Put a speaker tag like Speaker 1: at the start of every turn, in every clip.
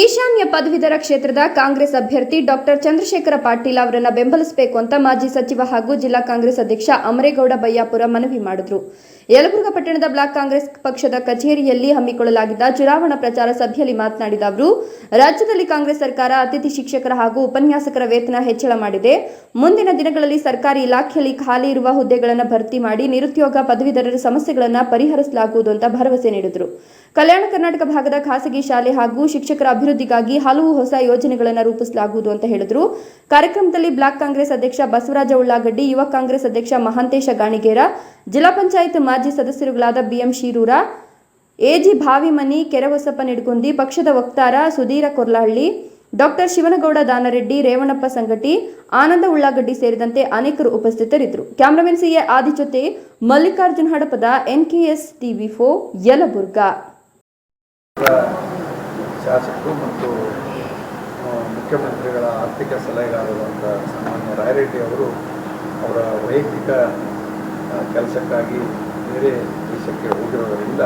Speaker 1: ಈಶಾನ್ಯ ಪದವೀಧರ ಕ್ಷೇತ್ರದ ಕಾಂಗ್ರೆಸ್ ಅಭ್ಯರ್ಥಿ ಡಾಕ್ಟರ್ ಚಂದ್ರಶೇಖರ ಪಾಟೀಲ್ ಅವರನ್ನ ಬೆಂಬಲಿಸಬೇಕು ಅಂತ ಮಾಜಿ ಸಚಿವ ಹಾಗೂ ಜಿಲ್ಲಾ ಕಾಂಗ್ರೆಸ್ ಅಧ್ಯಕ್ಷ ಅಮರೇಗೌಡ ಬಯ್ಯಾಪುರ ಮನವಿ ಮಾಡಿದ್ರು. ಯಲಬುರ್ಗಾ ಪಟ್ಟಣದ ಬ್ಲಾಕ್ ಕಾಂಗ್ರೆಸ್ ಪಕ್ಷದ ಕಚೇರಿಯಲ್ಲಿ ಹಮ್ಮಿಕೊಳ್ಳಲಾಗಿದ್ದ ಚುನಾವಣಾ ಪ್ರಚಾರ ಸಭೆಯಲ್ಲಿ ಮಾತನಾಡಿದ ಅವರು, ರಾಜ್ಯದಲ್ಲಿ ಕಾಂಗ್ರೆಸ್ ಸರ್ಕಾರ ಅತಿಥಿ ಶಿಕ್ಷಕರ ಹಾಗೂ ಉಪನ್ಯಾಸಕರ ವೇತನ ಹೆಚ್ಚಳ ಮಾಡಿದೆ. ಮುಂದಿನ ದಿನಗಳಲ್ಲಿ ಸರ್ಕಾರಿ ಇಲಾಖೆಯಲ್ಲಿ ಖಾಲಿ ಇರುವ ಹುದ್ದೆಗಳನ್ನು ಭರ್ತಿ ಮಾಡಿ ನಿರುದ್ಯೋಗ ಪದವೀಧರರ ಸಮಸ್ಯೆಗಳನ್ನು ಪರಿಹರಿಸಲಾಗುವುದು ಅಂತ ಭರವಸೆ ನೀಡಿದರು. ಕಲ್ಯಾಣ ಕರ್ನಾಟಕ ಭಾಗದ ಖಾಸಗಿ ಶಾಲೆ ಹಾಗೂ ಶಿಕ್ಷಕರ ಅಭಿವೃದ್ಧಿಗಾಗಿ ಹಲವು ಹೊಸ ಯೋಜನೆಗಳನ್ನು ರೂಪಿಸಲಾಗುವುದು ಅಂತ ಹೇಳಿದರು. ಕಾರ್ಯಕ್ರಮದಲ್ಲಿ ಬ್ಲಾಕ್ ಕಾಂಗ್ರೆಸ್ ಅಧ್ಯಕ್ಷ ಬಸವರಾಜ ಉಳ್ಳಾಗಡ್ಡಿ, ಯುವ ಕಾಂಗ್ರೆಸ್ ಅಧ್ಯಕ್ಷ ಮಹಾಂತೇಶ ಗಾಣಿಗೇರ ಜಿಲ್ಲಾ ಪಂಚಾಯತ್ ಮಾಜಿ ಸದಸ್ಯರುಗಳಾದ ಬಿಎಂ ಶಿರೂರ, ಎಜಿ ಭಾವಿಮನಿ ಕೆರವಸಪ್ಪ ನಿಡ್ಕುಂದಿ ಪಕ್ಷದ ವಕ್ತಾರ ಸುಧೀರ ಕೊರ್ಲಹಳ್ಳಿ, ಡಾಕ್ಟರ್ ಶಿವನಗೌಡ ದಾನರೆಡ್ಡಿ ರೇವಣಪ್ಪ ಸಂಗಟಿ, ಆನಂದ ಉಳ್ಳಾಗಡ್ಡಿ ಸೇರಿದಂತೆ ಅನೇಕರು ಉಪಸ್ಥಿತರಿದ್ದರು. ಕ್ಯಾಮರಾಮನ್ ಸಿಎ ಆದಿ ಜೊತೆ ಮಲ್ಲಿಕಾರ್ಜುನ್ ಹಡಪದ, ಎನ್ಕೆಎಸ್ ಟಿವಿ ಫೋ ಯಲಬುರ್ಗಾ.
Speaker 2: ಶಾಸಕರು ಮತ್ತು ಮುಖ್ಯಮಂತ್ರಿಗಳ ಆರ್ಥಿಕ ಸಲಹೆಗಾರರಾದ ಸಾಮಾನ್ಯ ರಾಯರೆಡ್ಡಿ ಅವರು ಅವರ ವೈಯಕ್ತಿಕ ಕೆಲಸಕ್ಕಾಗಿ ಬೇರೆ ದೇಶಕ್ಕೆ ಹೋಗಿರೋದರಿಂದ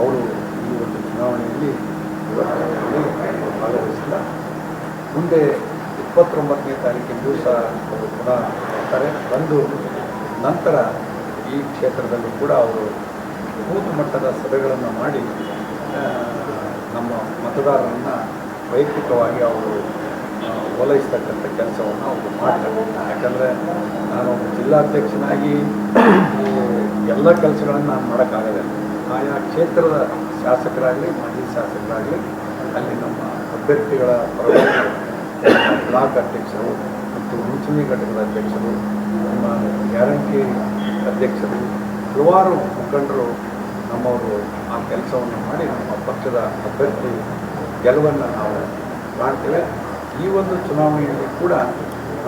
Speaker 2: ಅವರು ಈ ಒಂದು ಚುನಾವಣೆಯಲ್ಲಿ ಭಾಗವಹಿಸಿಲ್ಲ. ಮುಂದೆ ಇಪ್ಪತ್ತೊಂಬತ್ತನೇ ತಾರೀಕಿನ ದಿವಸ ಅವರು ಕೂಡ ಬರ್ತಾರೆ. ಬಂದು ನಂತರ ಈ ಕ್ಷೇತ್ರದಲ್ಲೂ ಕೂಡ ಅವರು ಬೂತ್ ಮಟ್ಟದ ಸಭೆಗಳನ್ನು ಮಾಡಿ ನಮ್ಮ ಮತದಾರರನ್ನು ವೈಯಕ್ತಿಕವಾಗಿ ಅವರು ಓಲೈಸ್ತಕ್ಕಂಥ ಕೆಲಸವನ್ನು ಅವರು ಮಾಡ್ತಾರೆ. ಯಾಕಂದರೆ ನಾನು ಜಿಲ್ಲಾಧ್ಯಕ್ಷನಾಗಿ ಎಲ್ಲ ಕೆಲಸಗಳನ್ನು ನಾನು ಮಾಡೋಕ್ಕಾಗೋದಿಲ್ಲ ಆಯಾ ಕ್ಷೇತ್ರದ ಶಾಸಕರಾಗಲಿ, ಮಾಜಿ ಶಾಸಕರಾಗಲಿ, ಅಲ್ಲಿ ನಮ್ಮ ಅಭ್ಯರ್ಥಿಗಳ ಬ್ಲಾಕ್ ಅಧ್ಯಕ್ಷರು ಮತ್ತು ಮುಂಚೂಣಿ ಘಟಕದ ಅಧ್ಯಕ್ಷರು, ನಮ್ಮ ಗ್ಯಾರಂಟಿ ಅಧ್ಯಕ್ಷರು, ಹಲವಾರು ಮುಖಂಡರು ನಮ್ಮವರು ಆ ಕೆಲಸವನ್ನು ಮಾಡಿ ನಮ್ಮ ಪಕ್ಷದ ಅಭ್ಯರ್ಥಿ ಗೆಲುವನ್ನು ನಾವು ಕಾಣ್ತೇವೆ. ಈ ಒಂದು ಚುನಾವಣೆಯಲ್ಲಿ ಕೂಡ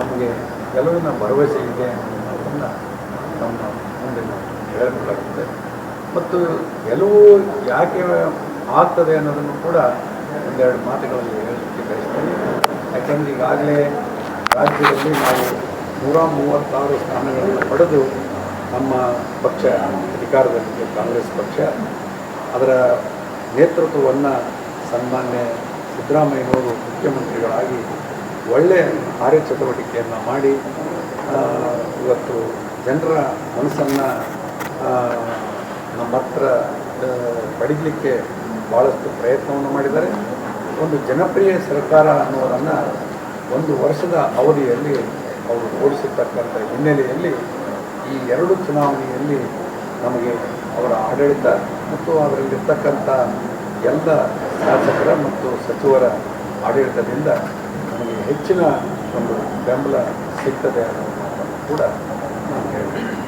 Speaker 2: ನಮಗೆ ಗೆಲುವಿನ ಭರವಸೆ ಇದೆ ಅನ್ನೋದನ್ನು ನಮ್ಮ ಮುಂದೆ ಹೇಳಬೇಕಾಗುತ್ತೆ ಮತ್ತು ಗೆಲುವು ಯಾಕೆ ಆಗ್ತದೆ ಅನ್ನೋದನ್ನು ಕೂಡ ಒಂದೆರಡು ಮಾತುಗಳಲ್ಲಿ ಹೇಳಲಿಕ್ಕೆ ಬಯಸ್ತೇನೆ. ಯಾಕಂದರೆ ಈಗಾಗಲೇ ರಾಜ್ಯದಲ್ಲಿ ನಾವು ನೂರ ಮೂವತ್ತಾರು ಸ್ಥಾನಗಳನ್ನು ಪಡೆದು ನಮ್ಮ ಪಕ್ಷ ಅಧಿಕಾರದಲ್ಲಿದೆ ಕಾಂಗ್ರೆಸ್ ಪಕ್ಷ, ಅದರ ನೇತೃತ್ವವನ್ನು ಸನ್ಮಾನ್ಯ ಸಿದ್ದರಾಮಯ್ಯನವರು ಮುಖ್ಯಮಂತ್ರಿಗಳಾಗಿ ಒಳ್ಳೆಯ ಕಾರ್ಯಚಟುವಟಿಕೆಯನ್ನು ಮಾಡಿ ಇವತ್ತು ಜನರ ಮನಸ್ಸನ್ನು ನಮ್ಮ ಹತ್ರ ಪಡೀಲಿಕ್ಕೆ ಭಾಳಷ್ಟು ಪ್ರಯತ್ನವನ್ನು ಮಾಡಿದ್ದಾರೆ. ಒಂದು ಜನಪ್ರಿಯ ಸರ್ಕಾರ ಅನ್ನೋದನ್ನು ಒಂದು ವರ್ಷದ ಅವಧಿಯಲ್ಲಿ ಅವರು ಓಡಿಸಿರ್ತಕ್ಕಂಥ ಹಿನ್ನೆಲೆಯಲ್ಲಿ ಈ ಎರಡು ಚುನಾವಣೆಯಲ್ಲಿ ನಮಗೆ ಅವರ ಆಡಳಿತ ಮತ್ತು ಅದರಲ್ಲಿರ್ತಕ್ಕಂಥ ಎಲ್ಲ ಶಾಸಕರ ಮತ್ತು ಸಚಿವರ ಆಡಳಿತದಿಂದ ಹೆಚ್ಚಿನ ಒಂದು ಬೆಂಬಲ ಸಿಗ್ತದೆ ಅನ್ನೋದನ್ನು ಕೂಡ ನಾನು ಹೇಳ್ತೀನಿ.